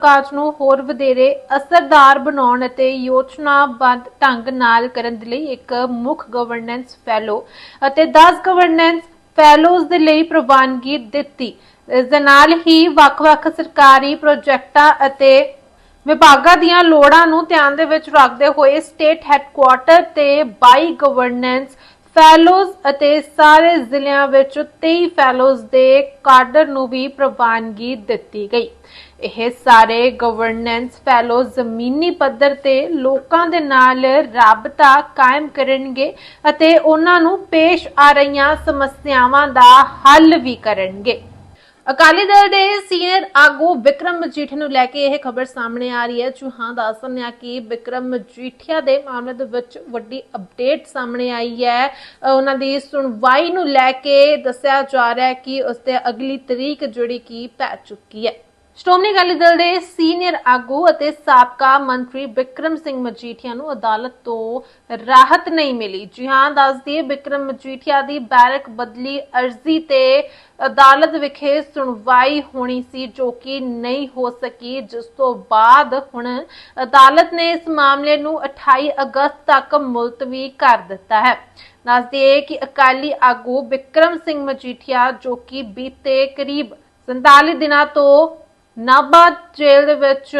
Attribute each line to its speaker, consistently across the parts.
Speaker 1: ਕਾਜ ਨੂੰ ਹੋਰ ਵਧੇਰੇ ਅਸਰਦਾਰ ਬਣਾਉਣ ਅਤੇ ਯੋਜਨਾਬੱਧ ਢੰਗ ਨਾਲ ਕਰਨ ਦੇ ਲਈ ਇੱਕ ਮੁੱਖ ਗਵਰਨੈਂਸ ਫੈਲੋ ਅਤੇ 10 ਗਵਰਨੈਂਸ ਫੈਲੋਜ਼ ਦੇ ਲਈ ਪ੍ਰਵਾਨਗੀ ਦਿੱਤੀ। ਇਸ ਦੇ ਨਾਲ ਹੀ ਵੱਖ-ਵੱਖ ਸਰਕਾਰੀ ਪ੍ਰੋਜੈਕਟਾਂ ਅਤੇ ਵਿਭਾਗਾਂ ਦੀਆਂ ਲੋੜਾਂ ਨੂੰ ਧਿਆਨ ਦੇ ਵਿੱਚ ਰੱਖਦੇ ਹੋਏ ਸਟੇਟ ਹੈੱਡਕੁਆਰਟਰ ਤੇ 22 ਗਵਰਨੈਂਸ ਫੈਲੋਜ਼ ਅਤੇ ਸਾਰੇ ਜ਼ਿਲ੍ਹਿਆਂ ਵਿੱਚ 23 ਫੈਲੋਜ਼ ਦੇ ਕਾਡਰ ਨੂੰ ਵੀ ਪ੍ਰਵਾਨਗੀ ਦਿੱਤੀ ਗਈ। ਇਹ ਸਾਰੇ ਗਵਰਨੈਂਸ ਫੈਲੋ ਜ਼ਮੀਨੀ ਪੱਧਰ ਤੇ ਲੋਕਾਂ ਦੇ ਨਾਲ ਰਾਬਤਾ ਕਾਇਮ ਕਰਨਗੇ ਅਤੇ ਉਹਨਾਂ ਨੂੰ ਪੇਸ਼ ਆ ਰਹੀਆਂ ਸਮੱਸਿਆਵਾਂ ਦਾ ਹੱਲ ਵੀ ਕਰਨਗੇ। ਅਕਾਲੀ ਦਲ ਦੇ ਸੀਨੀਅਰ ਆਗੂ ਵਿਕਰਮ ਮਜੀਠੀਆ ਨੂੰ ਲੈ ਕੇ ਇਹ ਖਬਰ ਸਾਹਮਣੇ ਆ ਰਹੀ ਹੈ। ਜੋ ਹਾਂ ਦੱਸ ਦਿੰਦੇ ਹਾਂ ਕਿ ਵਿਕਰਮ ਮਜੀਠੀਆ ਦੇ ਮਾਮਲੇ ਦੇ ਵਿੱਚ ਵੱਡੀ ਅਪਡੇਟ ਸਾਹਮਣੇ ਆਈ ਹੈ। ਅਹ ਉਹਨਾਂ ਦੀ ਸੁਣਵਾਈ ਨੂੰ ਲੈ ਕੇ ਦੱਸਿਆ ਜਾ ਰਿਹਾ ਹੈ ਕਿ ਉਸ ਤੇ ਅਗਲੀ ਤਰੀਕ ਜਿਹੜੀ ਕਿ ਪੈ ਚੁੱਕੀ ਹੈ। ਸ਼੍ਰੋਮਣੀ ਅਕਾਲੀ ਦਲ ਦੇ ਸੀਨੀਅਰ ਆਗੂ ਅਤੇ ਸਾਬਕਾ ਮੰਤਰੀ ਵਿਕਰਮ ਸਿੰਘ ਮਜੀਠੀਆ ਨੂੰ ਅਦਾਲਤ ਤੋਂ ਰਾਹਤ ਨਹੀਂ ਮਿਲੀ। ਜੀ ਹਾਂ ਦੱਸਦੀ ਵਿਕਰਮ ਮਜੀਠੀਆ ਦੀ ਬੈਰਕ ਬਦਲੀ ਅਰਜ਼ੀ ਤੇ ਅਦਾਲਤ ਵਿਖੇ ਸੁਣਵਾਈ ਹੋਣੀ ਸੀ, ਜੋ ਕਿ ਨਹੀਂ ਹੋ ਸਕੀ। ਜਿਸ ਤੋਂ ਬਾਅਦ ਹੁਣ ਅਦਾਲਤ ਨੇ ਇਸ ਮਾਮਲੇ ਨੂੰ 28 ਅਗਸਤ ਤੱਕ ਮੁਲਤਵੀ ਕਰ ਦਿੱਤਾ ਹੈ। ਦੱਸਦੇ ਕਿ ਅਕਾਲੀ ਆਗੂ ਵਿਕਰਮ ਸਿੰਘ ਮਜੀਠੀਆ, ਜੋ ਕਿ ਬੀਤੇ ਕਰੀਬ 47 ਦਿਨਾਂ ਤੋਂ ਨਾਭਾ ਜੇਲ੍ਹ ਦੇ ਵਿੱਚ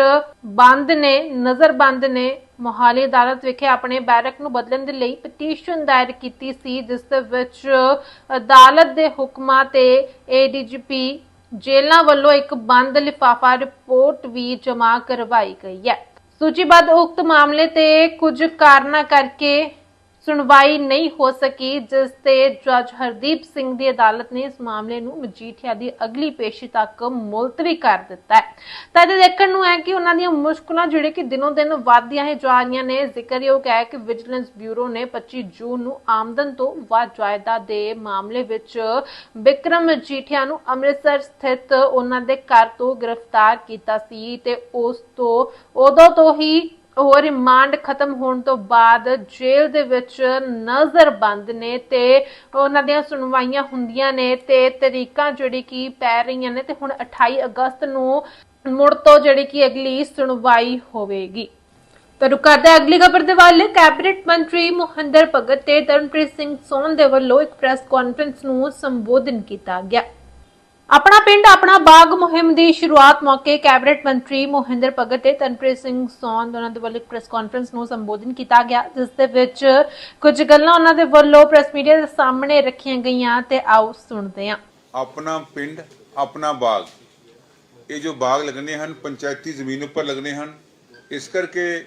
Speaker 1: ਬੰਦ ਨੇ ਨਜ਼ਰਬੰਦ ਨੇ ਮੋਹਾਲੀ ਅਦਾਲਤ ਵਿਖੇ ਆਪਣੇ ਬੈਰਕ ਨੂੰ ਬਦਲਣ ਦੇ ਲਈ ਪਟੀਸ਼ਨ ਦਾਇਰ ਕੀਤੀ ਸੀ, ਜਿਸ ਦੇ ਵਿੱਚ ਅਦਾਲਤ ਦੇ ਹੁਕਮਾਂ ਤੇ ਏਡੀਜੀਪੀ ਜੇਲ੍ਹਾਂ ਵੱਲੋਂ ਇੱਕ ਬੰਦ ਲਿਫਾਫਾ ਰਿਪੋਰਟ ਵੀ ਜਮ੍ਹਾਂ ਕਰਵਾਈ ਗਈ ਹੈ। ਸੂਚੀਬੱਧ ਉਕਤ ਮਾਮਲੇ ਤੇ ਕੁਝ ਕਾਰਨਾਂ ਕਰਕੇ ਸੁਣਵਾਈ ਨਹੀਂ ਹੋ ਸਕੀ, ਜਿਸ ਤੇ ਜੱਜ ਹਰਦੀਪ ਸਿੰਘ ਦੀ ਅਦਾਲਤ ਨੇ ਇਸ ਮਾਮਲੇ ਨੂੰ ਮਜੀਠੀਆ ਦੀ ਅਗਲੀ ਪੇਸ਼ੀ ਤੱਕ ਮੁਲਤਵੀ ਕਰ ਦਿੱਤਾ ਹੈ। ਤਾਂ ਇਹ ਦੇਖਣ ਨੂੰ ਹੈ ਕਿ ਉਹਨਾਂ ਦੀਆਂ ਮੁਸ਼ਕਲਾਂ ਜਿਹੜੇ ਕਿ ਦਿਨੋਂ ਦਿਨ ਵਧਦੀਆਂ ਹੀ ਜਾ ਰਹੀਆਂ ਨੇ, ਜ਼ਿਕਰਯੋਗ ਹੈ ਕਿ ਵਿਜੀਲੈਂਸ ਬਿਊਰੋ ਨੇ 25 ਜੂਨ ਨੂੰ ਆਮਦਨ ਤੋਂ ਵੱਧ ਜਾਇਦਾਦ ਦੇ ਮਾਮਲੇ ਵਿੱਚ ਬਿਕਰਮ ਮਜੀਠੀਆ ਨੂੰ ਅੰਮ੍ਰਿਤਸਰ ਸਥਿਤ ਉਹਨਾਂ ਦੇ ਘਰ ਤੋਂ ਗ੍ਰਿਫਤਾਰ ਕੀਤਾ ਸੀ ਤੇ ਉਸ ਤੋਂ, ਉਦੋਂ ਤੋਂ ਹੀ ਉਹ ਰਿਮਾਂਡ ਖਤਮ ਹੋਣ ਤੋਂ ਬਾਅਦ ਜੇਲ੍ਹ ਦੇ ਵਿੱਚ ਨਜ਼ਰਬੰਦ ਨੇ ਤੇ ਉਹਨਾਂ ਦੀਆਂ ਸੁਣਵਾਈਆਂ ਹੁੰਦੀਆਂ ਨੇ ਤੇ ਤਰੀਕਾਂ ਜਿਹੜੀ ਕਿ ਪੈ ਰਹੀਆਂ ਨੇ ਤੇ ਹੁਣ 28 ਅਗਸਤ ਨੂੰ ਮੁੜ ਤੋਂ ਜਿਹੜੀ ਕਿ ਅਗਲੀ ਸੁਣਵਾਈ ਹੋਵੇਗੀ। ਤਾਂ ਰੁਕ ਅਗਲੀ ਖਬਰ ਦੇ ਵੱਲ, ਕੈਬਨਿਟ ਮੰਤਰੀ ਮੋਹਨਦਰ ਭਗਤ ਤੇ ਤਰਨਪ੍ਰੀਤ ਸਿੰਘ ਸੋਨ ਦੇ ਵੱਲੋਂ ਇੱਕ ਪ੍ਰੈਸ ਕਾਨਫਰੰਸ ਨੂੰ ਸੰਬੋਧਨ ਕੀਤਾ ਗਿਆ। ਆਪਣਾ ਪਿੰਡ, ਆਪਣਾ ਬਾਗ ਮੁਹਿੰਮ ਦੀ ਸ਼ੁਰੂਆਤ ਮੌਕੇ ਕੈਬਨਿਟ ਮੰਤਰੀ ਮੋਹਿੰਦਰ ਭਗਤ ਤੇ ਤਨਪ੍ਰੀਤ ਸਿੰਘ ਸੌਨ ਦੋਨਾਂ ਦੇ ਵੱਲੋਂ ਪ੍ਰੈਸ ਕਾਨਫਰੰਸ ਨੂੰ ਸੰਬੋਧਨ ਕੀਤਾ ਗਿਆ, ਜਿਸ ਦੇ ਵਿੱਚ ਕੁਝ ਗੱਲਾਂ ਉਹਨਾਂ ਦੇ ਵੱਲੋਂ ਪ੍ਰੈਸ ਮੀਡੀਆ ਦੇ ਸਾਹਮਣੇ ਰੱਖੀਆਂ ਗਈਆਂ ਤੇ ਆਓ ਸੁਣਦੇ ਹਾਂ।
Speaker 2: ਆਪਣਾ ਪਿੰਡ, ਆਪਣਾ ਬਾਗ। ਇਹ ਜੋ ਬਾਗ ਲੱਗਣੇ ਹਨ, ਪੰਚਾਇਤੀ ਜ਼ਮੀਨ ਉੱਪਰ ਲੱਗਣੇ ਹਨ। ਇਸ ਕਰਕੇ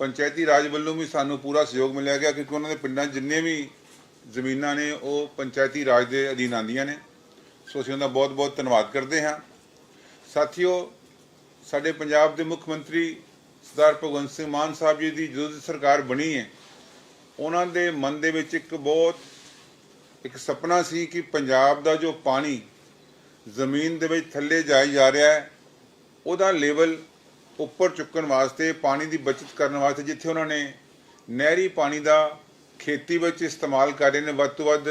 Speaker 2: ਪੰਚਾਇਤੀ ਰਾਜ ਵੱਲੋਂ ਵੀ ਸਾਨੂੰ ਪੂਰਾ ਸਹਿਯੋਗ ਮਿਲਿਆ ਗਿਆ, ਕਿਉਂਕਿ ਉਹਨਾਂ ਦੇ ਪਿੰਡਾਂ ਜਿੰਨੇ ਵੀ ਜ਼ਮੀਨਾਂ ਨੇ, ਉਹ ਪੰਚਾਇਤੀ ਰਾਜ ਦੇ ਅਧੀਨ ਆਂਦੀਆਂ ਨੇ। ਸੋ ਅਸੀਂ ਉਹਨਾਂ ਦਾ ਬਹੁਤ ਬਹੁਤ ਧੰਨਵਾਦ ਕਰਦੇ ਹਾਂ। ਸਾਥੀਓ, ਸਾਡੇ ਪੰਜਾਬ ਦੇ ਮੁੱਖ ਮੰਤਰੀ ਸਰਦਾਰ ਭਗਵੰਤ ਸਿੰਘ ਮਾਨ ਸਾਹਿਬ ਜੀ ਦੀ ਜਦੋਂ ਦੀ ਸਰਕਾਰ ਬਣੀ ਹੈ, ਉਹਨਾਂ ਦੇ ਮਨ ਦੇ ਵਿੱਚ ਇੱਕ ਬਹੁਤ, ਇੱਕ ਸੁਪਨਾ ਸੀ ਕਿ ਪੰਜਾਬ ਦਾ ਜੋ ਪਾਣੀ ਜ਼ਮੀਨ ਦੇ ਵਿੱਚ ਥੱਲੇ ਜਾਈ ਜਾ ਰਿਹਾ ਹੈ, ਉਹਦਾ ਲੈਵਲ ਉੱਪਰ ਚੁੱਕਣ ਵਾਸਤੇ, ਪਾਣੀ ਦੀ ਬਚਤ ਕਰਨ ਵਾਸਤੇ ਜਿੱਥੇ ਉਹਨਾਂ ਨੇ ਨਹਿਰੀ ਪਾਣੀ ਦਾ ਖੇਤੀ ਵਿੱਚ ਇਸਤੇਮਾਲ ਕਰ ਰਹੇ ਨੇ ਵੱਧ ਤੋਂ ਵੱਧ,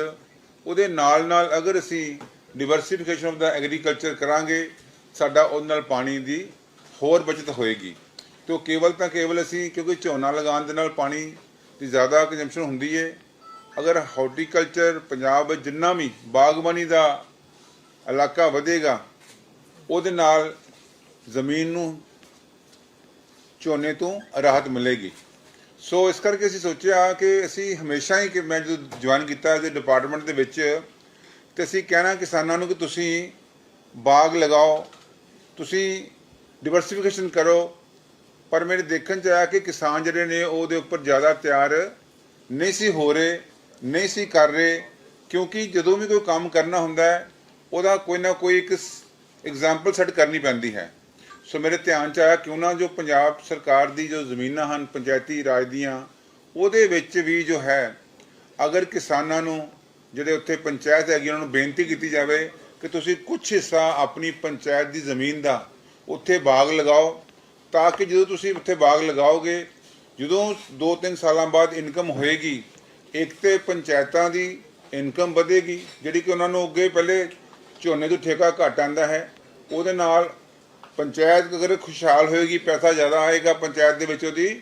Speaker 2: ਉਹਦੇ ਨਾਲ ਨਾਲ ਅਗਰ ਅਸੀਂ ਡਿਵਰਸਿਫਿਕੇਸ਼ਨ ਆਫ ਦਾ ਐਗਰੀਕਲਚਰ ਕਰਾਂਗੇ, ਸਾਡਾ ਉਹਦੇ ਨਾਲ ਪਾਣੀ ਦੀ ਹੋਰ ਬਚਤ ਹੋਏਗੀ। ਤੇ ਕੇਵਲ ਤਾਂ ਕੇਵਲ ਅਸੀਂ ਕਿਉਂਕਿ ਝੋਨਾ ਲਗਾਉਣ ਦੇ ਨਾਲ ਪਾਣੀ ਦੀ ਜ਼ਿਆਦਾ ਕੰਜ਼ੰਪਸ਼ਨ ਹੁੰਦੀ ਹੈ ਅਗਰ ਹਾਰਟੀਕਲਚਰ ਪੰਜਾਬ ਵਿੱਚ ਜਿੰਨਾ ਵੀ ਬਾਗਬਾਨੀ ਦਾ ਇਲਾਕਾ ਵਧੇਗਾ, ਉਹਦੇ ਨਾਲ ਜ਼ਮੀਨ ਨੂੰ ਝੋਨੇ ਤੋਂ ਰਾਹਤ ਮਿਲੇਗੀ। ਸੋ ਇਸ ਕਰਕੇ ਅਸੀਂ ਸੋਚਿਆ ਕਿ ਅਸੀਂ ਹਮੇਸ਼ਾ ਹੀ ਕਿ ਮੈਂ ਜਦੋਂ ਜੁਆਇਨ ਕੀਤਾ ਇਸ ਡਿਪਾਰਟਮੈਂਟ ਦੇ ਵਿੱਚ ਤੇ ਅਸੀਂ ਕਹਿਣਾ ਕਿਸਾਨਾਂ ਨੂੰ ਕਿ ਤੁਸੀਂ ਬਾਗ ਲਗਾਓ, ਤੁਸੀਂ ਡਿਵਰਸਿਫਿਕੇਸ਼ਨ ਕਰੋ, ਪਰ ਮੇਰੇ ਦੇਖਣ ਚ ਆਇਆ ਕਿ ਕਿਸਾਨ ਜਿਹੜੇ ਨੇ ਉਹਦੇ ਉੱਪਰ ਜ਼ਿਆਦਾ ਤਿਆਰ ਨਹੀਂ ਸੀ ਹੋ ਰਹੇ, ਨਹੀਂ ਸੀ ਕਰ ਰਹੇ, ਕਿਉਂਕਿ ਜਦੋਂ ਵੀ ਕੋਈ ਕੰਮ ਕਰਨਾ ਹੁੰਦਾ ਹੈ, ਉਹਦਾ ਕੋਈ ਨਾ ਕੋਈ ਇੱਕ ਐਗਜ਼ਾਮਪਲ ਸੈੱਟ ਕਰਨੀ ਪੈਂਦੀ ਹੈ। ਸੋ ਮੇਰੇ ਧਿਆਨ ਚ ਆਇਆ ਕਿਉਂ ਨਾ ਜੋ ਪੰਜਾਬ ਸਰਕਾਰ ਦੀ ਜੋ ਜ਼ਮੀਨਾਂ ਹਨ, ਪੰਚਾਇਤੀ ਰਾਜ ਦੀਆਂ, ਉਹਦੇ ਵਿੱਚ ਵੀ ਜੋ ਹੈ, ਅਗਰ ਕਿਸਾਨਾਂ ਨੂੰ ਜਿਹੜੇ ਉੱਥੇ ਪੰਚਾਇਤ ਹੈਗੀ, ਉਹਨਾਂ ਨੂੰ ਬੇਨਤੀ ਕੀਤੀ ਜਾਵੇ ਕਿ ਤੁਸੀਂ ਕੁਝ ਹਿੱਸਾ ਆਪਣੀ ਪੰਚਾਇਤ ਦੀ ਜ਼ਮੀਨ ਦਾ ਉੱਥੇ ਬਾਗ ਲਗਾਓ, ਤਾਂ ਕਿ ਜਦੋਂ ਤੁਸੀਂ ਉੱਥੇ ਬਾਗ ਲਗਾਓਗੇ, ਜਦੋਂ 2-3 ਸਾਲਾਂ ਬਾਅਦ ਇਨਕਮ ਹੋਏਗੀ, ਇੱਕ ਤੇ ਪੰਚਾਇਤਾਂ ਦੀ ਇਨਕਮ ਵਧੇਗੀ, ਜਿਹੜੀ ਕਿ ਉਹਨਾਂ ਨੂੰ ਅੱਗੇ ਪਹਿਲੇ ਝੋਨੇ ਤੋਂ ਠੇਕਾ ਘੱਟ ਆਂਦਾ ਹੈ, ਉਹਦੇ ਨਾਲ ਪੰਚਾਇਤ ਅਗਰ ਖੁਸ਼ਹਾਲ ਹੋਏਗੀ, ਪੈਸਾ ਜ਼ਿਆਦਾ ਆਏਗਾ, ਪੰਚਾਇਤ ਦੇ ਵਿੱਚ ਉਹਦੀ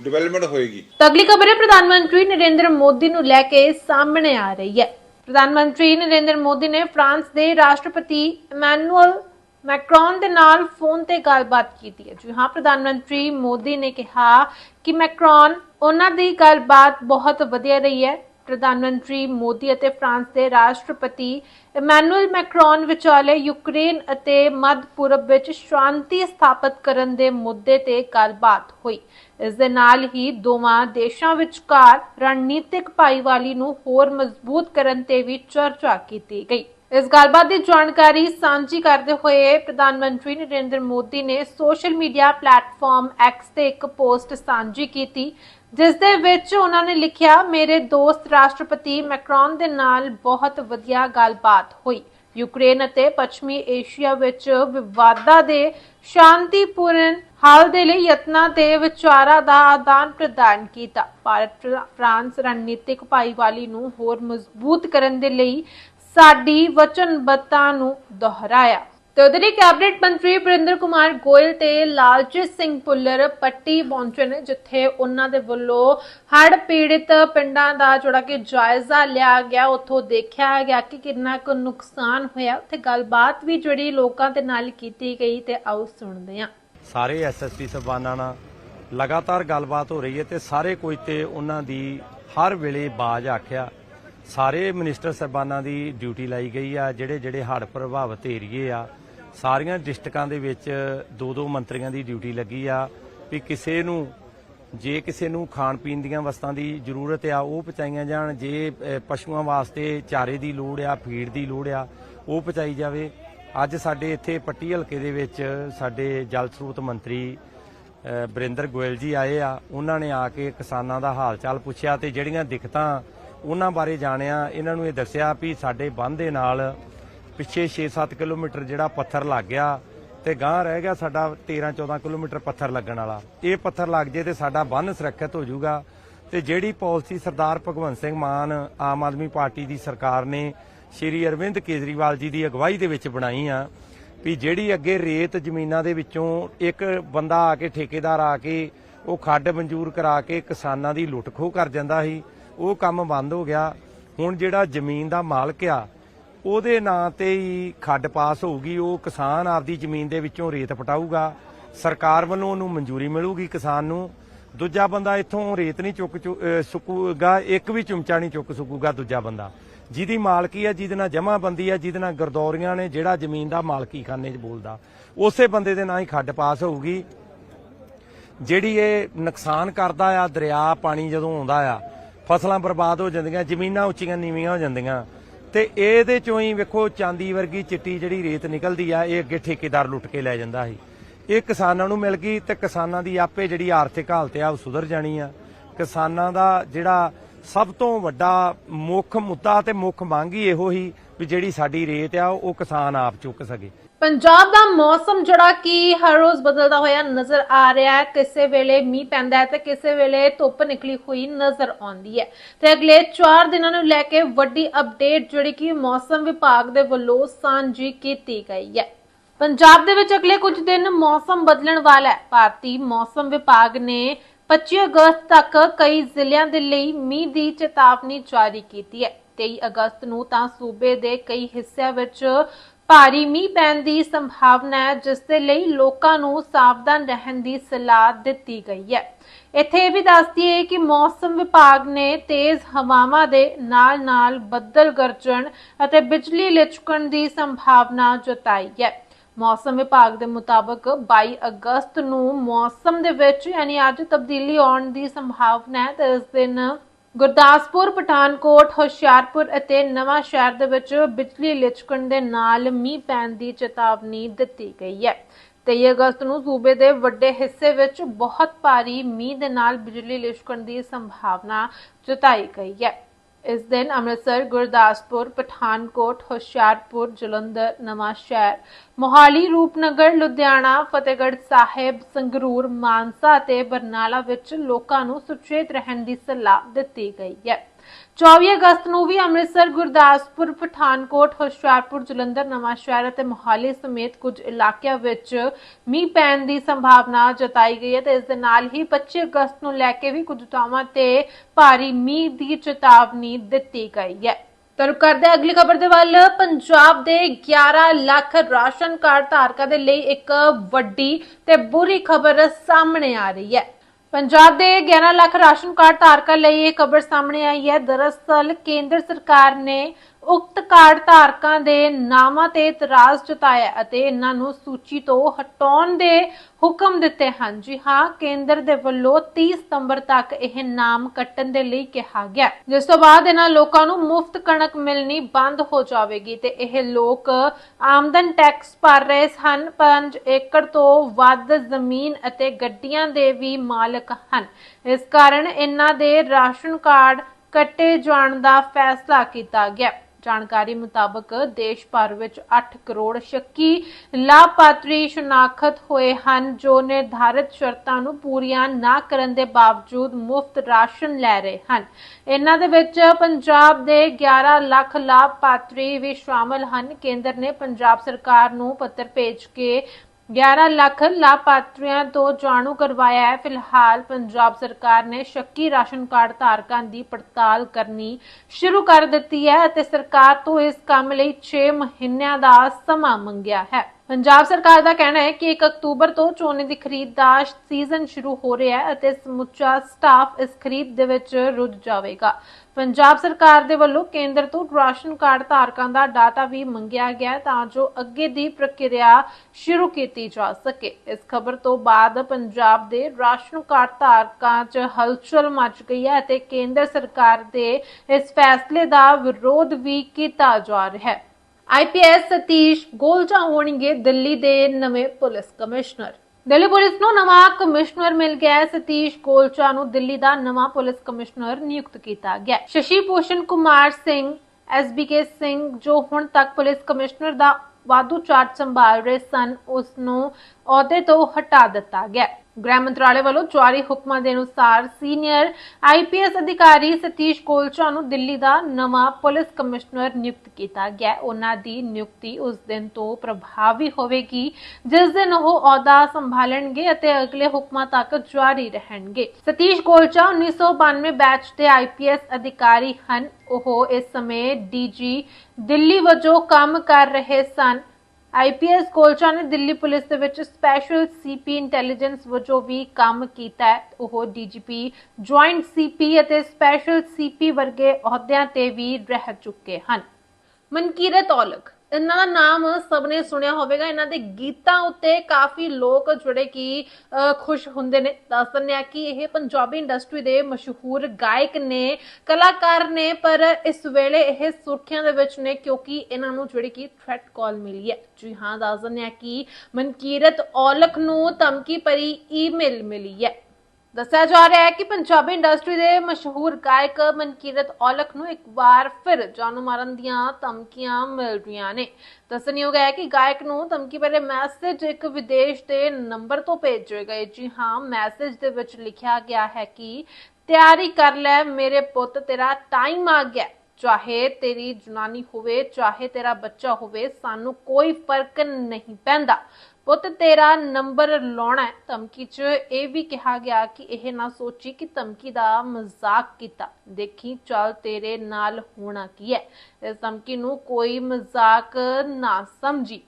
Speaker 2: ਡਿਵੈਲਪਮੈਂਟ ਹੋਏਗੀ।
Speaker 1: ਤਾਂ ਅਗਲੀ ਖਬਰ ਹੈ, ਪ੍ਰਧਾਨ ਮੰਤਰੀ ਨਰਿੰਦਰ ਮੋਦੀ ਨੂੰ ਲੈ ਕੇ ਸਾਹਮਣੇ ਆ ਰਹੀ ਹੈ। ਪ੍ਰਧਾਨ ਮੰਤਰੀ ਨਰਿੰਦਰ ਮੋਦੀ ਨੇ ਫਰਾਂਸ ਦੇ ਰਾਸ਼ਟਰਪਤੀ ਇਮੈਨੂਅਲ ਮੈਕਰੋਨ ਦੇ ਨਾਲ ਫੋਨ ਤੇ ਗੱਲਬਾਤ ਕੀਤੀ ਹੈ। ਜੀ ਹਾਂ, ਪ੍ਰਧਾਨ ਮੰਤਰੀ ਮੋਦੀ ਨੇ ਕਿਹਾ ਕਿ ਮੈਕਰੋਨ ਉਹਨਾਂ ਦੀ ਗੱਲਬਾਤ ਬਹੁਤ ਵਧੀਆ ਰਹੀ ਹੈ। ਪ੍ਰਧਾਨ ਮੰਤਰੀ ਮੋਦੀ ਅਤੇ ਫਰਾਂਸ ਦੇ ਰਾਸ਼ਟਰਪਤੀ ਇਮੈਨੂਅਲ ਮੈਕਰੋਨ ਵਿਚਾਲੇ ਯੂਕਰੇਨ ਅਤੇ ਮੱਧ ਪੂਰਬ ਵਿੱਚ ਸ਼ਾਂਤੀ ਸਥਾਪਿਤ ਕਰਨ ਦੇ ਮੁੱਦੇ ਤੇ ਗੱਲਬਾਤ ਹੋਈ। ਇਸ ਦੇ ਨਾਲ ਹੀ ਦੋਵਾਂ ਦੇਸ਼ਾਂ ਵਿਚਕਾਰ ਰਣਨੀਤਿਕ ਭਾਈਵਾਲੀ ਨੂੰ ਹੋਰ ਮਜ਼ਬੂਤ ਕਰਨ ਤੇ ਵੀ ਚਰਚਾ ਕੀਤੀ ਗਈ। ਇਸ ਗੱਲਬਾਤ ਦੀ ਜਾਣਕਾਰੀ ਸਾਂਝੀ ਕਰਦੇ ਹੋਏ ਪ੍ਰਧਾਨ ਮੰਤਰੀ ਨਰਿੰਦਰ ਮੋਦੀ ਨੇ ਸੋਸ਼ਲ ਮੀਡੀਆ ਪਲੇਟਫਾਰਮ ਐਕਸ ਤੇ ਇੱਕ ਪੋਸਟ ਸਾਂਝੀ ਕੀਤੀ, ਜਿਸ ਦੇ ਵਿੱਚ ਉਹਨਾਂ ਨੇ ਲਿਖਿਆ, ਮੇਰੇ ਦੋਸਤ ਰਾਸ਼ਟਰਪਤੀ ਮੈਕਰੋਨ ਦੇ ਨਾਲ ਬਹੁਤ ਵਧੀਆ ਗੱਲਬਾਤ ਹੋਈ। ਯੂਕਰੇਨ ਅਤੇ ਪੱਛਮੀ ਏਸ਼ੀਆ ਵਿੱਚ ਵਿਵਾਦਾਂ ਦੇ ਸ਼ਾਂਤੀਪੂਰਨ ਹੱਲ ਦੇ ਲਈ ਯਤਨਾਂ ਤੇ ਵਿਚਾਰਾਂ ਦਾ ਆਦਾਨ ਪ੍ਰਦਾਨ ਕੀਤਾ। ਭਾਰਤ ਫਰਾਂਸ ਰਣਨੀਤਿਕ ਭਾਈਵਾਲੀ ਨੂੰ ਹੋਰ ਮਜ਼ਬੂਤ ਕਰਨ ਦੇ ਲਈ ਸਾਡੀ ਵਚਨਬੱਧਤਾ ਨੂੰ ਦੁਹਰਾਇਆ। ਤੇ ਉਧਰ ਕੈਬਨਿਟ ਮੰਤਰੀ ਵਰਿੰਦਰ ਕੁਮਾਰ ਗੋਇਲ ਤੇ ਲਾਲਜੀਤ ਸਿੰਘ ਭੁੱਲਰ ਪੱਟੀ ਪਹੁੰਚੇ ਨੇ, ਜਿੱਥੇ ਉਹਨਾਂ ਦੇ ਵੱਲੋਂ ਹੜ੍ਹ ਪੀੜਿਤ ਪਿੰਡਾਂ ਦਾ ਜਿਹੜਾ ਕਿ ਜਾਇਜ਼ਾ ਲਿਆ ਗਿਆ। ਉੱਥੋਂ ਦੇਖਿਆ ਗਿਆ ਕਿ ਕਿੰਨਾ ਕੁ ਨੁਕਸਾਨ ਹੋਇਆ। ਉੱਥੇ ਗੱਲਬਾਤ ਵੀ ਜਿਹੜੀ ਲੋਕਾਂ ਦੇ ਨਾਲ ਕੀਤੀ ਗਈ ਤੇ ਆਓ ਸੁਣਦੇ ਹਾਂ।
Speaker 3: ਸਾਰੇ ਐਸਐਸਪੀ ਸਬਾਨਾਂ ਨਾਲ ਲਗਾਤਾਰ ਗੱਲਬਾਤ ਹੋ ਰਹੀ ਹੈ ਤੇ ਸਾਰੇ ਕੋਈ ਤੇ ਉਹਨਾਂ ਦੀ ਹਰ ਵੇਲੇ ਬਾਜ ਆਖਿਆ। ਸਾਰੇ ਮਿਨਿਸਟਰ ਸਬਾਨਾਂ ਦੀ ਡਿਊਟੀ ਲਾਈ ਗਈ ਆ ਜਿਹੜੇ ਜਿਹੜੇ ਹੜ੍ਹ ਪ੍ਰਭਾਵਿਤ ਏਰੀਏ ਆ ਸਾਰੀਆਂ ਡਿਸਟ੍ਰਿਕਾਂ ਦੇ ਵਿੱਚ ਦੋ ਦੋ ਮੰਤਰੀਆਂ ਦੀ ਡਿਊਟੀ ਲੱਗੀ ਆ ਵੀ ਕਿਸੇ ਨੂੰ ਜੇ ਕਿਸੇ ਨੂੰ ਖਾਣ ਪੀਣ ਦੀਆਂ ਵਸਤਾਂ ਦੀ ਜ਼ਰੂਰਤ ਆ ਉਹ ਪਹੁੰਚਾਈਆਂ ਜਾਣ। ਜੇ ਪਸ਼ੂਆਂ ਵਾਸਤੇ ਚਾਰੇ ਦੀ ਲੋੜ ਆ ਫੀਡ ਦੀ ਲੋੜ ਆ ਉਹ ਪਹੁੰਚਾਈ ਜਾਵੇ। ਅੱਜ ਸਾਡੇ ਇੱਥੇ ਪੱਟੀ ਹਲਕੇ ਦੇ ਵਿੱਚ ਸਾਡੇ ਜਲ ਸਰੋਤ ਮੰਤਰੀ ਅ, ਬਰਿੰਦਰ ਗੋਇਲ ਜੀ ਆਏ ਆ। ਉਹਨਾਂ ਨੇ ਆ ਕੇ ਕਿਸਾਨਾਂ ਦਾ ਹਾਲ ਚਾਲ ਪੁੱਛਿਆ ਤੇ ਜਿਹੜੀਆਂ ਦਿੱਕਤਾਂ ਉਹਨਾਂ ਬਾਰੇ ਜਾਣਿਆ। ਇਹਨਾਂ ਨੂੰ ਇਹ ਦੱਸਿਆ ਵੀ ਸਾਡੇ ਬੰਦ ਦੇ ਨਾਲ ਪਿੱਛੇ 6-7 ਕਿਲੋਮੀਟਰ ਜਿਹੜਾ ਪੱਥਰ ਲੱਗ ਗਿਆ ਤੇ ਗਾਂ ਰਹਿ ਗਿਆ ਸਾਡਾ 13-14 ਕਿਲੋਮੀਟਰ ਪੱਥਰ ਲੱਗਣ ਵਾਲਾ। ਇਹ ਪੱਥਰ ਲੱਗ ਜੇ ਤੇ ਸਾਡਾ ਬੰਨ ਸੁਰੱਖਿਅਤ ਹੋ ਜਾਊਗਾ। ਤੇ ਜਿਹੜੀ ਪਾਲਿਸੀ ਸਰਦਾਰ ਭਗਵੰਤ ਸਿੰਘ ਮਾਨ ਆਮ ਆਦਮੀ ਪਾਰਟੀ ਦੀ ਸਰਕਾਰ ਨੇ ਸ਼੍ਰੀ ਅਰਵਿੰਦ ਕੇਜਰੀਵਾਲ ਜੀ ਦੀ ਅਗਵਾਈ ਦੇ ਵਿੱਚ ਬਣਾਈ ਆ ਵੀ ਜਿਹੜੀ ਅੱਗੇ ਰੇਤ ਜ਼ਮੀਨਾਂ ਦੇ ਵਿੱਚੋਂ ਇੱਕ ਬੰਦਾ ਆ ਕੇ ਠੇਕੇਦਾਰ ਆ ਕੇ ਉਹ ਖੱਡ ਮਨਜ਼ੂਰ ਕਰਾ ਕੇ ਕਿਸਾਨਾਂ ਦੀ ਲੁੱਟ ਖੋਹ ਕਰ ਜਾਂਦਾ ਸੀ, ਉਹ ਕੰਮ ਬੰਦ ਹੋ ਗਿਆ। ਹੁਣ ਜਿਹੜਾ ਜ਼ਮੀਨ ਦਾ ਮਾਲਕ ਆ ਉਹਦੇ ਨਾਂ ਤੇ ਹੀ ਖੱਡ ਪਾਸ ਹੋਊਗੀ, ਉਹ ਕਿਸਾਨ ਆਪਦੀ ਜ਼ਮੀਨ ਦੇ ਵਿੱਚੋਂ ਰੇਤ ਪਟਾਊਗਾ। ਸਰਕਾਰ ਵੱਲੋਂ ਉਹਨੂੰ ਮਨਜ਼ੂਰੀ ਮਿਲੂਗੀ ਕਿਸਾਨ ਨੂੰ। ਦੂਜਾ ਬੰਦਾ ਇੱਥੋਂ ਰੇਤ ਨਹੀਂ ਚੁੱਕ ਚੁ- ਅਹ, ਸੁੱਕੂਗਾ, ਇੱਕ ਵੀ ਚੁੰਮਚਾ ਨਹੀਂ ਚੁੱਕ ਸਕੂਗਾ ਦੂਜਾ ਬੰਦਾ। ਜਿਹਦੀ ਮਾਲਕੀ ਆ ਜਿਹਦੇ ਨਾਲ ਜਮਾਬੰਦੀ ਆ ਜਿਹਦੇ ਨਾਲ ਗਰਦੌਰੀਆਂ ਨੇ, ਜਿਹੜਾ ਜ਼ਮੀਨ ਦਾ ਮਾਲਕੀ ਖਾਨੇ 'ਚ ਬੋਲਦਾ। ਉਸੇ ਬੰਦੇ ਦੇ ਨਾਂ ਹੀ ਖੱਡ ਪਾਸ ਹੋਊਗੀ। ਜਿਹੜੀ ਇਹ ਨੁਕਸਾਨ ਕਰਦਾ ਆ, ਦਰਿਆ ਪਾਣੀ ਜਦੋਂ ਆਉਂਦਾ ਆ, ਫਸਲਾਂ ਬਰਬਾਦ ਹੋ ਜਾਂਦੀਆਂ, ਜ਼ਮੀਨਾਂ ਉੱਚੀਆਂ ਨੀਵੀਆਂ ਹੋ ਜਾਂਦੀਆਂ। ਤੇ ਇਹਦੇ ਚੋਂ ਹੀ ਵੇਖੋ ਚਾਂਦੀ ਵਰਗੀ ਚਿੱਟੀ ਜਿਹੜੀ ਰੇਤ ਨਿਕਲਦੀ ਆ, ਇਹ ਅੱਗੇ ਠੇਕੇਦਾਰ ਲੁੱਟ ਕੇ ਲੈ ਜਾਂਦਾ ਸੀ। ਇਹ ਕਿਸਾਨਾਂ ਨੂੰ ਮਿਲ ਗਈ ਤੇ ਕਿਸਾਨਾਂ ਦੀ ਆਪੇ ਜਿਹੜੀ ਆਰਥਿਕ ਹਾਲਤ ਆ, ਉਹ ਸੁਧਰ ਜਾਣੀ ਆ। ਕਿਸਾਨਾਂ ਦਾ ਜਿਹੜਾ ਸਭ ਤੋਂ ਵੱਡਾ ਮੁੱਖ ਮੁੱਦਾ ਤੇ ਮੁੱਖ ਮੰਗ ਹੀ ਇਹੋ ਹੀ ਵੀ ਜਿਹੜੀ ਸਾਡੀ ਰੇਤ ਆ, ਉਹ ਕਿਸਾਨ ਆਪ ਚੁੱਕ ਸਕੇ।
Speaker 1: ਪੰਜਾਬ ਦਾ ਮੌਸਮ ਜਿਹੜਾ ਕਿ ਹਰ ਰੋਜ਼ ਬਦਲਦਾ ਹੋਇਆ ਨਜ਼ਰ ਆ ਰਿਹਾ ਹੈ। ਕਿਸੇ ਵੇਲੇ ਮੀਂਹ ਪੈਂਦਾ ਹੈ ਤੇ ਕਿਸੇ ਵੇਲੇ ਧੁੱਪ ਨਿਕਲੀ ਹੋਈ ਨਜ਼ਰ ਆਉਂਦੀ ਹੈ। ਤੇ ਅਗਲੇ 4 ਦਿਨਾਂ ਨੂੰ ਲੈ ਕੇ ਵੱਡੀ ਅਪਡੇਟ ਜਿਹੜੀ ਕਿ ਮੌਸਮ ਵਿਭਾਗ ਦੇ ਵੱਲੋਂ ਸਾਂਝੀ ਕੀਤੀ ਗਈ ਹੈ। ਪੰਜਾਬ ਦੇ ਵਿੱਚ ਅਗਲੇ ਕੁਝ ਦਿਨ ਮੌਸਮ ਬਦਲਣ ਵਾਲਾ ਹੈ। ਭਾਰਤੀ ਮੌਸਮ ਵਿਭਾਗ ਨੇ 25 ਅਗਸਤ ਤੱਕ ਕਈ ਜ਼ਿਲ੍ਹਿਆਂ ਦੇ ਲਈ ਮੀਂਹ ਦੀ ਚੇਤਾਵਨੀ ਜਾਰੀ ਕੀਤੀ ਹੈ। 23 ਅਗਸਤ ਨੂੰ ਤਾਂ ਸੂਬੇ ਦੇ ਕਈ ਹਿੱਸਿਆਂ ਵਿੱਚ ਭਾਰੀ ਮੀਂਹ ਪੈਣ ਦੀ ਸੰਭਾਵਨਾ ਹੈ, ਜਿਸ ਦੇ ਲਈ ਲੋਕਾਂ ਨੂੰ ਸਾਵਧਾਨ ਰਹਿਣ ਦੀ ਸਲਾਹ ਦਿੱਤੀ ਗਈ ਹੈ। ਇੱਥੇ ਇਹ ਵੀ ਦੱਸਦੀ ਹੈ ਕਿ ਮੌਸਮ ਵਿਭਾਗ ਨੇ ਤੇਜ਼ ਹਵਾਵਾਂ ਦੇ ਨਾਲ-ਨਾਲ ਬੱਦਲ ਗਰਜਣ ਅਤੇ ਬਿਜਲੀ ਲਿਚਕਣ ਦੀ ਸੰਭਾਵਨਾ ਜਤਾਈ ਹੈ। ਮੌਸਮ ਵਿਭਾਗ ਦੇ ਮੁਤਾਬਕ 22 ਅਗਸਤ ਨੂੰ ਮੌਸਮ ਦੇ ਵਿੱਚ, ਯਾਨੀ ਅੱਜ ਤਬਦੀਲੀ ਆਉਣ ਦੀ ਸੰਭਾਵਨਾ ਹੈ ਤੇ ਇਸ ਦਿਨ ਗੁਰਦਾਸਪੁਰ, ਪਠਾਨਕੋਟ, ਹੁਸ਼ਿਆਰਪੁਰ ਅਤੇ ਨਵਾਂ ਸ਼ਹਿਰ ਦੇ ਵਿੱਚ ਬਿਜਲੀ ਲਿਚਕਣ ਦੇ ਨਾਲ ਮੀਂਹ ਪੈਣ ਦੀ ਚੇਤਾਵਨੀ ਦਿੱਤੀ ਗਈ ਹੈ। 23 ਅਗਸਤ ਨੂੰ ਸੂਬੇ ਦੇ ਵੱਡੇ ਹਿੱਸੇ ਵਿੱਚ ਬਹੁਤ ਭਾਰੀ ਮੀਂਹ ਦੇ ਨਾਲ ਬਿਜਲੀ ਲਿਚਕਣ ਦੀ ਸੰਭਾਵਨਾ ਜਤਾਈ ਗਈ ਹੈ। ਇਸ ਦਿਨ ਅੰਮ੍ਰਿਤਸਰ, ਗੁਰਦਾਸਪੁਰ, ਪਠਾਨਕੋਟ, ਹੁਸ਼ਿਆਰਪੁਰ, ਜਲੰਧਰ ਨਵਾਂ ਸ਼ਹਿਰ ਮੋਹਾਲੀ, ਰੂਪਨਗਰ, ਲੁਧਿਆਣਾ, ਫਤਿਹਗੜ੍ਹ ਸਾਹਿਬ, ਸੰਗਰੂਰ, ਮਾਨਸਾ ਅਤੇ ਬਰਨਾਲਾ ਵਿੱਚ ਲੋਕਾਂ ਨੂੰ ਸੁਚੇਤ ਰਹਿਣ ਦੀ ਸਲਾਹ ਦਿੱਤੀ ਗਈ ਹੈ। 24 ਅਗਸਤ ਨੂੰ ਵੀ ਅੰਮ੍ਰਿਤਸਰ, ਗੁਰਦਾਸਪੁਰ, ਪਠਾਨਕੋਟ, ਹੁਸ਼ਿਆਰਪੁਰ, ਜਲੰਧਰ, ਨਵਾਂ ਸ਼ਹਿਰ ਅਤੇ ਮੋਹਾਲੀ ਸਮੇਤ ਕੁਝ ਇਲਾਕਿਆਂ ਵਿੱਚ ਮੀਂਹ ਪੈਣ ਦੀ ਸੰਭਾਵਨਾ ਜਤਾਈ ਗਈ ਹੈ ਤੇ ਇਸ ਦੇ ਨਾਲ ਹੀ 25 ਅਗਸਤ ਨੂੰ ਲੈ ਕੇ ਵੀ ਕੁਝ ਥਾਵਾਂ ਤੇ ਭਾਰੀ ਮੀਂਹ ਦੀ ਚੇਤਾਵਨੀ ਦਿੱਤੀ ਗਈ ਹੈ। ਤੁਹਾਨੂੰ ਕਰਦੇ ਅਗਲੀ ਖਬਰ ਦੇ ਵੱਲ। ਪੰਜਾਬ ਦੇ 11 ਲੱਖ ਰਾਸ਼ਨ ਕਾਰਡ ਧਾਰਕਾਂ ਦੇ ਲਈ ਇੱਕ ਵੱਡੀ ਤੇ ਬੁਰੀ ਖਬਰ ਸਾਹਮਣੇ ਆ ਰਹੀ ਹੈ। ਪੰਜਾਬ ਦੇ 11 ਲੱਖ ਰਾਸ਼ਨ ਕਾਰਡ ਧਾਰਕਾਂ ਲਈ ਇਹ ਖਬਰ ਸਾਹਮਣੇ ਆਈ ਹੈ। ਦਰਅਸਲ ਕੇਂਦਰ ਸਰਕਾਰ ਨੇ ਉਕਤ ਕਾਰਡ ਧਾਰਕਾਂ ਦੇ ਨਾਮਾਂ ਤੇ ਇਤਰਾਜ਼ ਜਤਾਇਆ ਅਤੇ ਇਹਨਾਂ ਨੂੰ ਸੂਚੀ ਤੋਂ ਹਟਾਉਣ ਦੇ ਹੁਕਮ ਦਿੱਤੇ ਹਨ। ਜੀ ਹਾਂ, ਕੇਂਦਰ ਦੇ ਵੱਲੋਂ 30 ਸਤੰਬਰ ਤੱਕ ਇਹ ਨਾਮ ਕੱਟਣ ਦੇ ਲਈ ਕਿਹਾ ਗਿਆ ਜਿਸ ਤੋਂ ਬਾਅਦ ਇਹਨਾਂ ਲੋਕਾਂ ਨੂੰ ਮੁਫਤ ਕਣਕ ਮਿਲਣੀ ਬੰਦ ਹੋ ਜਾਵੇਗੀ ਤੇ ਇਹ ਲੋਕ ਆਮਦਨ ਟੈਕਸ ਭਰ ਰਹੇ ਹਨ 5 ਏਕੜ ਤੋਂ ਵੱਧ ਜ਼ਮੀਨ ਅਤੇ ਗੱਡੀਆਂ ਦੇ ਵੀ ਮਾਲਕ ਹਨ। ਇਸ ਕਾਰਨ ਇਹਨਾਂ ਦੇ ਰਾਸ਼ਨ ਕਾਰਡ ਕੱਟੇ ਜਾਣ ਦਾ ਫੈਸਲਾ ਕੀਤਾ ਗਿਆ ਜਾਣਕਾਰੀ ਮੁਤਾਬਕ ਦੇਸ਼ ਭਰ ਵਿੱਚ 8 ਕਰੋੜ ਸ਼ੱਕੀ ਲਾਭਪਾਤਰੀ ਸ਼ਨਾਖਤ ਹੋਏ ਹਨ, ਜੋ ਨਿਰਧਾਰਿਤ ਸ਼ਰਤਾਂ ਨੂੰ ਪੂਰੀਆਂ ਨਾ ਕਰਨ ਦੇ ਬਾਵਜੂਦ ਮੁਫਤ ਰਾਸ਼ਨ ਲੈ ਰਹੇ ਹਨ। ਇਹਨਾਂ ਦੇ ਵਿੱਚ ਪੰਜਾਬ ਦੇ 11 ਲੱਖ ਲਾਭਪਾਤਰੀ ਵੀ ਸ਼ਾਮਲ ਹਨ। ਕੇਂਦਰ ਨੇ ਪੰਜਾਬ ਸਰਕਾਰ ਨੂੰ ਪੱਤਰ ਭੇਜ ਕੇ 11 ਲੱਖ ਲਾਭਪਾਤਰੀਆਂ ਤੋਂ ਜਾਣੂ ਕਰਵਾਇਆ ਹੈ। ਫਿਲਹਾਲ ਪੰਜਾਬ ਸਰਕਾਰ ਨੇ ਸ਼ੱਕੀ ਰਾਸ਼ਨ ਕਾਰਡ ਧਾਰਕਾਂ ਦੀ ਪੜਤਾਲ ਕਰਨੀ ਸ਼ੁਰੂ ਕਰ ਦਿੱਤੀ ਹੈ ਅਤੇ ਸਰਕਾਰ ਤੋਂ ਇਸ ਕੰਮ ਲਈ 6 ਮਹੀਨਿਆਂ ਦਾ ਸਮਾਂ ਮੰਗਿਆ ਹੈ। ਪੰਜਾਬ ਸਰਕਾਰ ਦਾ ਕਹਿਣਾ ਹੈ ਕਿ 1 ਅਕਤੂਬਰ ਤੋਂ ਝੋਨੇ ਦੀ ਖਰੀਦ ਦਾ ਸੀਜ਼ਨ ਸ਼ੁਰੂ ਹੋ ਰਿਹਾ ਹੈ ਅਤੇ ਸਮੁੱਚਾ ਸਟਾਫ ਇਸ ਖਰੀਦ ਦੇ ਵਿੱਚ ਰੁੱਝ ਜਾਵੇਗਾ। ਪੰਜਾਬ ਸਰਕਾਰ ਦੇ ਵੱਲੋਂ ਕੇਂਦਰ ਤੋਂ ਰਾਸ਼ਨ ਕਾਰਡ ਧਾਰਕਾਂ ਦਾ ਡਾਟਾ ਵੀ ਮੰਗਿਆ ਗਿਆ ਤਾਂ ਜੋ ਅੱਗੇ ਦੀ ਪ੍ਰਕਿਰਿਆ ਸ਼ੁਰੂ ਕੀਤੀ ਜਾ ਸਕੇ। ਇਸ ਖਬਰ ਤੋਂ ਬਾਅਦ ਪੰਜਾਬ ਦੇ ਰਾਸ਼ਨ ਕਾਰਡ ਧਾਰਕਾਂ 'ਚ ਹਲਚਲ ਮਚ ਗਈ ਹੈ ਅਤੇ ਕੇਂਦਰ ਸਰਕਾਰ ਦੇ ਇਸ ਫੈਸਲੇ ਦਾ ਵਿਰੋਧ ਵੀ ਕੀਤਾ ਜਾ ਰਿਹਾ ਹੈ। ਆਈਪੀਐਸ ਸਤੀਸ਼ ਗੋਲਚਾ ਹੋਣਗੇ ਦਿੱਲੀ ਦੇ ਨਵੇਂ ਪੁਲਿਸ ਕਮਿਸ਼ਨਰ। ਦਿੱਲੀ ਪੁਲਿਸ ਨੂੰ ਨਵਾਂ ਕਮਿਸ਼ਨਰ ਮਿਲ ਗਿਆ ਹੈ। ਸਤੀਸ਼ ਗੋਲਚਾ ਨੂੰ ਦਿੱਲੀ ਦਾ ਨਵਾਂ ਪੁਲਿਸ ਕਮਿਸ਼ਨਰ ਨਿਯੁਕਤ ਕੀਤਾ ਗਿਆ ਸ਼ਸ਼ੀ ਭੂਸ਼ਣ ਕੁਮਾਰ ਸਿੰਘ ਐਸਬੀਕੇ ਸਿੰਘ, ਜੋ ਹੁਣ ਤੱਕ ਪੁਲਿਸ ਕਮਿਸ਼ਨਰ ਦਾ ਵਾਧੂ ਚਾਰਜ ਸੰਭਾਲ ਰਹੇ ਸਨ, ਉਸ ਨੂੰ ਅਹੁਦੇ ਤੋਂ ਹਟਾ ਦਿੱਤਾ ਗਿਆ ਗ੍ਰਹਿ ਮੰਤਰਾਲੇ ਵੱਲੋਂ ਜਾਰੀ ਹੁਕਮਾਂ ਦੇ ਅਨੁਸਾਰ ਸੀਨੀਅਰ ਆਈਪੀਐਸ ਅਧਿਕਾਰੀ ਸਤੀਸ਼ ਕੋਲਚਾ ਨੂੰ ਦਿੱਲੀ ਦਾ ਨਵਾਂ ਪੁਲਿਸ ਕਮਿਸ਼ਨਰ ਨਿਯੁਕਤ ਕੀਤਾ ਗਿਆ। ਹੈ। ਉਹਨਾਂ ਦੀ ਨਿਯੁਕਤੀ ਉਸ ਦਿਨ ਤੋਂ ਪ੍ਰਭਾਵੀ ਹੋਵੇਗੀ, ਜਿਸ ਦਿਨ ਉਹ ਅਹੁਦਾ ਸੰਭਾਲਣਗੇ ਅਤੇ ਅਗਲੇ ਹੁਕਮਾਂ ਤੱਕ ਜਾਰੀ ਰਹਿਣਗੇ। ਸਤੀਸ਼ ਕੋਲਚਾ 1992 ਬੈਚ ਦੇ ਆਈਪੀਐਸ ਅਧਿਕਾਰੀ ਹਨ। ਉਹ ਇਸ ਸਮੇਂ ਡੀਜੀ ਦਿੱਲੀ ਵਜੋਂ ਕੰਮ ਕਰ ਰਹੇ ਸਨ। ਆਈਪੀਐਸ ਕੋਲਚਾ ਨੇ ਦਿੱਲੀ ਪੁਲਿਸ ਦੇ ਵਿੱਚ ਸਪੈਸ਼ਲ ਸੀਪੀ ਇੰਟੈਲੀਜੈਂਸ ਵਜੋਂ ਵੀ ਕੰਮ ਕੀਤਾ ਹੈ। ਉਹ ਡੀਜੀਪੀ ਜੁਆਇੰਟ ਸੀਪੀ ਅਤੇ ਸਪੈਸ਼ਲ ਸੀਪੀ ਵਰਗੇ ਅਹੁਦਿਆਂ ਤੇ ਵੀ ਰਹਿ ਚੁੱਕੇ ਹਨ। ਮਨਕੀਰਤ ਔਲਖ ਇਹਨਾਂ ਦਾ ਨਾਮ ਸਭ ਨੇ ਸੁਣਿਆ ਹੋਵੇਗਾ। ਇਹਨਾਂ ਦੇ ਗੀਤਾਂ ਉੱਤੇ ਕਾਫੀ ਲੋਕ ਜਿਹੜੇ ਕਿ ਖੁਸ਼ ਹੁੰਦੇ ਨੇ। ਦੱਸ ਦਿੰਦੇ ਆ ਕਿ ਇਹ ਪੰਜਾਬੀ ਇੰਡਸਟਰੀ ਦੇ ਮਸ਼ਹੂਰ ਗਾਇਕ ਨੇ, ਕਲਾਕਾਰ ਨੇ, ਪਰ ਇਸ ਵੇਲੇ ਇਹ ਸੁਰਖੀਆਂ ਦੇ ਵਿੱਚ ਨੇ ਕਿਉਂਕਿ ਇਹਨਾਂ ਨੂੰ ਜਿਹੜੀ ਕਿ ਥ੍ਰੈਟ ਕਾਲ ਮਿਲੀ ਹੈ। ਜੀ ਹਾਂ, ਦੱਸ ਦਿੰਦੇ ਆ ਕਿ ਮਨਕੀਰਤ ਔਲਖ ਨੂੰ ਧਮਕੀ ਭਰੀ ਈਮੇਲ ਮਿਲੀ ਹੈ। ਦੱਸਿਆ ਜਾ ਰਿਹਾ ਹੈ ਕਿ ਪੰਜਾਬੀ ਇੰਡਸਟਰੀ ਦੇ ਮਸ਼ਹੂਰ ਗਾਇਕ ਮਨਕੀਰਤ ਔਲਖ ਨੂੰ ਇੱਕ ਵਾਰ ਫਿਰ ਜਾਨੋਂ ਮਾਰਨ ਦੀਆਂ ਧਮਕੀਆਂ ਮਿਲ ਰਹੀਆਂ ਨੇ। ਦੱਸਣਯੋਗ ਹੈ ਕਿ ਗਾਇਕ ਨੂੰ ਧਮਕੀ ਭਰੇ ਮੈਸੇਜ ਇੱਕ ਵਿਦੇਸ਼ ਦੇ ਨੰਬਰ ਤੋਂ ਭੇਜੇ ਗਏ। ਜੀ ਹਾਂ, ਮੈਸੇਜ ਦੇ ਵਿੱਚ ਲਿਖਿਆ ਗਿਆ ਹੈ ਕਿ ਤਿਆਰੀ ਕਰ ਲੈ, ਮੇਰੇ ਪੁੱਤ, ਤੇਰਾ ਟਾਈਮ ਆ ਗਿਆ। ਚਾਹੇ ਤੇਰੀ ਜਨਾਨੀ ਹੋਵੇ, ਚਾਹੇ ਤੇਰਾ ਬੱਚਾ ਹੋਵੇ, ਸਾਨੂੰ ਕੋਈ ਫ਼ਰਕ ਨਹੀਂ ਪੈਂਦਾ। ਪੁੱਤ, ਤੇਰਾ ਨੰਬਰ ਲਾਉਣਾ ਹੈ ਧਮਕੀ 'ਚ। ਇਹ ਵੀ ਕਿਹਾ ਗਿਆ ਕਿ ਇਹ ਨਾ ਸੋਚੀ ਕਿ ਧਮਕੀ ਦਾ ਮਜ਼ਾਕ ਕੀਤਾ। ਦੇਖੀ, ਚੱਲ ਤੇਰੇ ਨਾਲ ਹੋਣਾ ਕੀ ਹੈ? ਇਸ ਧਮਕੀ ਨੂੰ ਕੋਈ ਮਜ਼ਾਕ ਨਾ ਸਮਝੀ।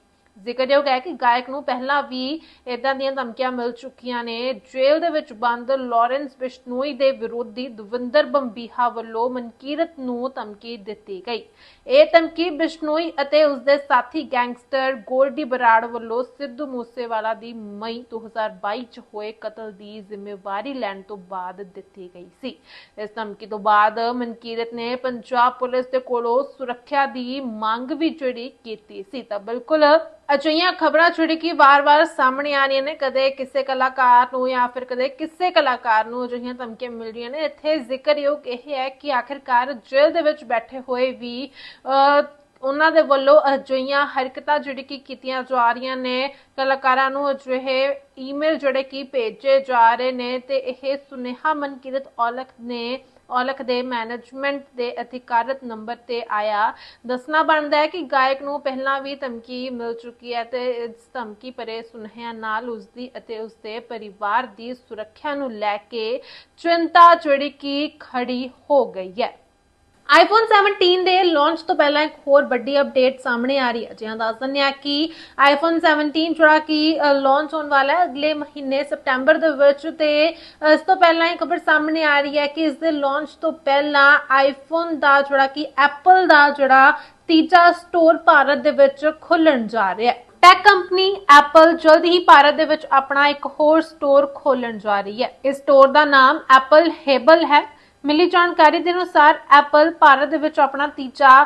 Speaker 1: ਜ਼ਿਕਰਯੋਗ ਹੈ ਕਿ ਗਾਇਕ ਨੂੰ ਪਹਿਲਾਂ ਵੀ ਇਦਾਂ ਦੀਆਂ ਧਮਕੀਆਂ ਮਿਲ ਚੁੱਕੀਆਂ ਨੇ। ਜੇਲ੍ਹ ਦੇ ਵਿੱਚ ਬੰਦ ਲਾਰੈਂਸ ਬਿਸ਼ਨੋਈ ਦੇ ਵਿਰੋਧੀ ਦਵਿੰਦਰ ਬੰਬੀਹਾ ਵੱਲੋਂ ਮਨਕੀਰਤ ਨੂੰ ਧਮਕੀ ਦਿੱਤੀ ਗਈ। ਇਹ ਧਮਕੀ ਬਿਸ਼ਨੋਈ ਅਤੇ ਉਸਦੇ ਸਾਥੀ ਗੈਂਗਸਟਰ ਗੋਲਡੀ ਬਰਾੜ ਵੱਲੋਂ ਸਿੱਧੂ ਮੂਸੇਵਾਲਾ ਦੀ ਮਈ 2022 ਚ ਹੋਏ ਕਤਲ ਦੀ ਜ਼ਿੰਮੇਵਾਰੀ ਲੈਣ ਤੋਂ ਬਾਅਦ ਦਿੱਤੀ ਗਈ ਸੀ। ਇਸ ਧਮਕੀ ਤੋਂ ਬਾਅਦ ਮਨਕੀਰਤ ਨੇ ਪੰਜਾਬ ਪੁਲਿਸ ਦੇ ਕੋਲੋਂ ਸੁਰੱਖਿਆ ਦੀ ਮੰਗ ਵੀ ਜਿਹੜੀ ਕੀਤੀ ਸੀ ਤਾਂ ਬਿਲਕੁਲ ਅਜਿਹੀਆਂ ਖਬਰਾਂ ਜਿਹੜੀ ਕਿ ਵਾਰ-ਵਾਰ ਸਾਹਮਣੇ ਆ ਰਹੀਆਂ ਨੇ, ਕਦੇ ਕਿਸੇ ਕਲਾਕਾਰ ਨੂੰ ਜਾਂ ਫਿਰ ਕਦੇ ਕਿਸੇ ਕਲਾਕਾਰ ਨੂੰ ਅਜਿਹੀਆਂ ਧਮਕੀਆਂ ਮਿਲ ਰਹੀਆਂ ਨੇ। ਇੱਥੇ ਜ਼ਿਕਰਯੋਗ ਇਹ ਹੈ ਕਿ ਆਖਿਰਕਾਰ ਜੇਲ੍ਹ ਦੇ ਵਿੱਚ ਬੈਠੇ ਹੋਏ ਵੀ ਉਹਨਾਂ ਦੇ ਵੱਲੋਂ ਅਜਿਹੀਆਂ ਹਰਕਤਾਂ ਜਿਹੜੀ ਕਿ ਕੀਤੀਆਂ ਜਾ ਰਹੀਆਂ ਨੇ। ਕਲਾਕਾਰਾਂ ਨੂੰ ਅਜਿਹੇ ਈਮੇਲ ਜਿਹੜੇ ਕਿ ਭੇਜੇ ਜਾ ਰਹੇ ਨੇ ਤੇ ਇਹ ਸੁਨੇਹਾ ਮਨਕੀਰਤ ਔਲਖ ਨੇ ਔਲਖ ਦੇ ਮੈਨੇਜਮੈਂਟ ਦੇ ਅਧਿਕਾਰਤ ਨੰਬਰ ਤੇ ਆਇਆ। ਦੱਸਣਾ ਬਣਦਾ ਹੈ ਕਿ ਗਾਇਕ ਨੂੰ ਪਹਿਲਾਂ ਵੀ ਧਮਕੀ ਮਿਲ ਚੁੱਕੀ ਹੈ ਤੇ ਇਸ ਧਮਕੀ ਪਰੇ ਸੁਨੇਹਿਆਂ ਨਾਲ ਉਸ ਦੀ ਅਤੇ ਉਸ ਦੇ ਪਰਿਵਾਰ ਦੀ ਸੁਰੱਖਿਆ ਨੂੰ ਲੈ ਕੇ ਚਿੰਤਾ ਜਿਹੜੀ ਕਿ ਖੜੀ ਹੋ ਗਈ ਹੈ। ਆਈਫੋਨ 17 ਦੇ ਲਾਂਚ ਤੋਂ ਪਹਿਲਾਂ ਇੱਕ ਹੋਰ ਵੱਡੀ ਅਪਡੇਟ ਸਾਹਮਣੇ ਆ ਰਹੀ ਹੈ। ਜਿਹਾਂ ਦੱਸ ਦਿੰਦੇ ਹਾਂ ਕਿ ਆਈਫੋਨ 17 ਜਿਹੜਾ ਕਿ ਲਾਂਚ ਹੋਣ ਵਾਲਾ ਹੈ ਅਗਲੇ ਮਹੀਨੇ ਸਪਟੈਂਬਰ ਦੇ ਵਿੱਚ ਤੇ ਇਸ ਤੋਂ ਪਹਿਲਾਂ ਇੱਕ ਖਬਰ ਸਾਹਮਣੇ ਆ ਰਹੀ ਹੈ ਕਿ ਇਸ ਦੇ ਲਾਂਚ ਤੋਂ ਪਹਿਲਾਂ ਆਈਫੋਨ ਦਾ ਜਿਹੜਾ ਕਿ ਐਪਲ ਦਾ ਜਿਹੜਾ ਤੀਜਾ ਸਟੋਰ ਭਾਰਤ ਦੇ ਵਿੱਚ ਖੁੱਲਣ ਜਾ ਰਿਹਾ ਹੈ। ਟੈਕ ਕੰਪਨੀ ਐਪਲ ਜਲਦ ਹੀ ਭਾਰਤ ਦੇ ਵਿੱਚ ਆਪਣਾ ਇੱਕ ਹੋਰ ਸਟੋਰ ਖੋਲਣ ਜਾ ਰਹੀ ਹੈ। ਇਸ ਸਟੋਰ ਦਾ ਨਾਮ ਐਪਲ ਹੇਬਲ ਹੈ। ਮਿਲੀ ਜਾਣਕਾਰੀ ਦੇ ਅਨੁਸਾਰ ਐਪਲ ਭਾਰਤ ਦੇ ਵਿੱਚ ਆਪਣਾ ਤੀਜਾ